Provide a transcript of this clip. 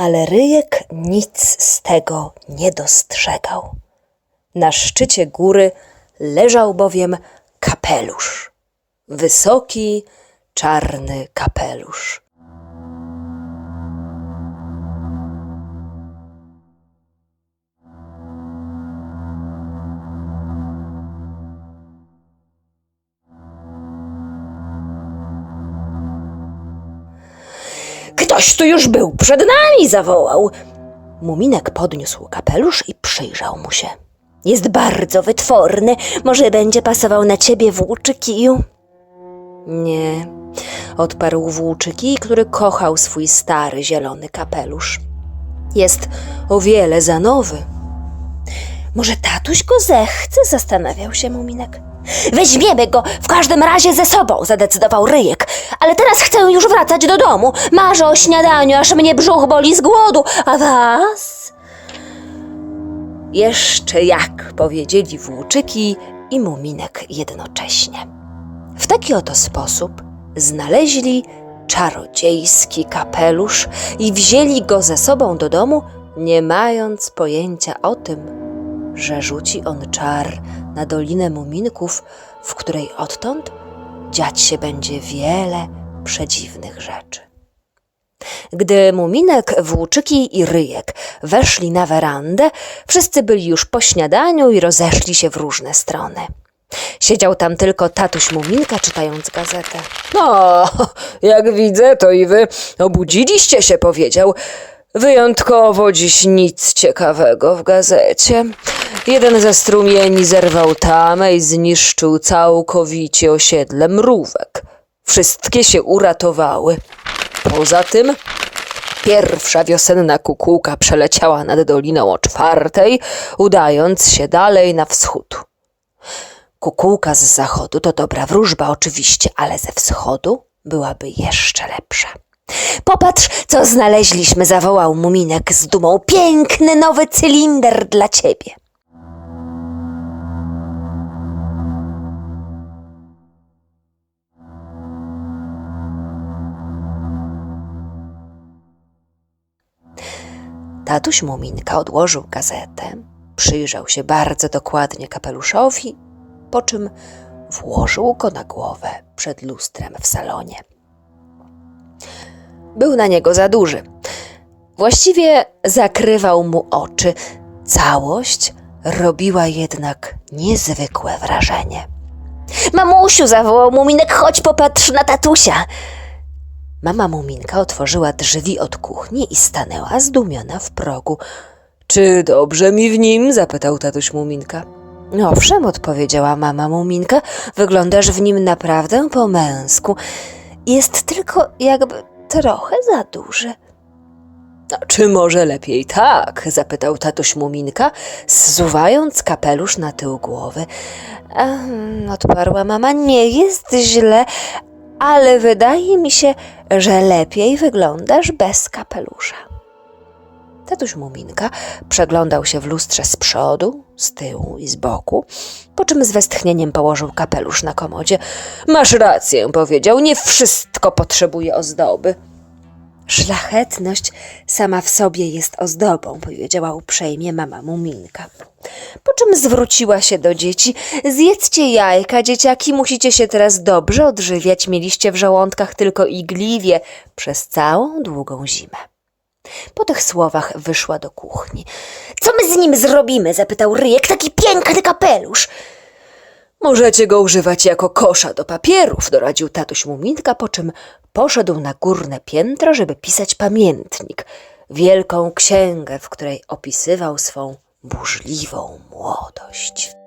Ale ryjek nic z tego nie dostrzegał. Na szczycie góry leżał bowiem kapelusz. Wysoki, czarny kapelusz. Ktoś tu już był przed nami, zawołał. Muminek podniósł kapelusz i przyjrzał mu się. Jest bardzo wytworny. Może będzie pasował na ciebie, włóczykiju? Nie, odparł włóczykij, który kochał swój stary zielony kapelusz. Jest o wiele za nowy. Może tatuś go zechce? Zastanawiał się Muminek. Weźmiemy go w każdym razie ze sobą, zadecydował Ryjek. Ale teraz chcę już wracać do domu. Marzę o śniadaniu, aż mnie brzuch boli z głodu. A was? Jeszcze jak, powiedzieli włóczyki i Muminek jednocześnie. W taki oto sposób znaleźli czarodziejski kapelusz i wzięli go ze sobą do domu, nie mając pojęcia o tym, że rzuci on czar na Dolinę Muminków, w której odtąd dziać się będzie wiele przedziwnych rzeczy. Gdy Muminek, Włóczyki i Ryjek weszli na werandę, wszyscy byli już po śniadaniu i rozeszli się w różne strony. Siedział tam tylko tatuś Muminka, czytając gazetę. No, jak widzę, to i wy obudziliście się, powiedział. Wyjątkowo dziś nic ciekawego w gazecie. Jeden ze strumieni zerwał tamę i zniszczył całkowicie osiedle mrówek. Wszystkie się uratowały. Poza tym pierwsza wiosenna kukułka przeleciała nad doliną o czwartej, udając się dalej na wschód. Kukułka z zachodu to dobra wróżba oczywiście, ale ze wschodu byłaby jeszcze lepsza. Popatrz, co znaleźliśmy, zawołał Muminek z dumą. Piękny nowy cylinder dla ciebie. Tatuś Muminka odłożył gazetę, przyjrzał się bardzo dokładnie kapeluszowi, po czym włożył go na głowę przed lustrem w salonie. Był na niego za duży. Właściwie zakrywał mu oczy. Całość robiła jednak niezwykłe wrażenie. Mamusiu, zawołał Muminek, chodź popatrz na tatusia. Mama Muminka otworzyła drzwi od kuchni i stanęła zdumiona w progu. Czy dobrze mi w nim? zapytał tatuś Muminka. Owszem, odpowiedziała mama Muminka, wyglądasz w nim naprawdę po męsku. Jest tylko jakby trochę za duży. No, czy może lepiej tak? zapytał tatuś Muminka, zsuwając kapelusz na tył głowy. Ehm, odparła mama, nie jest źle, ale wydaje mi się, że lepiej wyglądasz bez kapelusza. Tatuś Muminka przeglądał się w lustrze z przodu, z tyłu i z boku, po czym z westchnieniem położył kapelusz na komodzie. Masz rację, powiedział, nie wszystko potrzebuje ozdoby. Szlachetność sama w sobie jest ozdobą, powiedziała uprzejmie mama Muminka. Po czym zwróciła się do dzieci. Zjedzcie jajka, dzieciaki, musicie się teraz dobrze odżywiać. Mieliście w żołądkach tylko igliwie przez całą długą zimę. Po tych słowach wyszła do kuchni. Co my z nim zrobimy? zapytał Ryjek. Taki piękny kapelusz. Możecie go używać jako kosza do papierów, doradził tatuś Muminka, po czym poszedł na górne piętro, żeby pisać pamiętnik, wielką księgę, w której opisywał swą burzliwą młodość.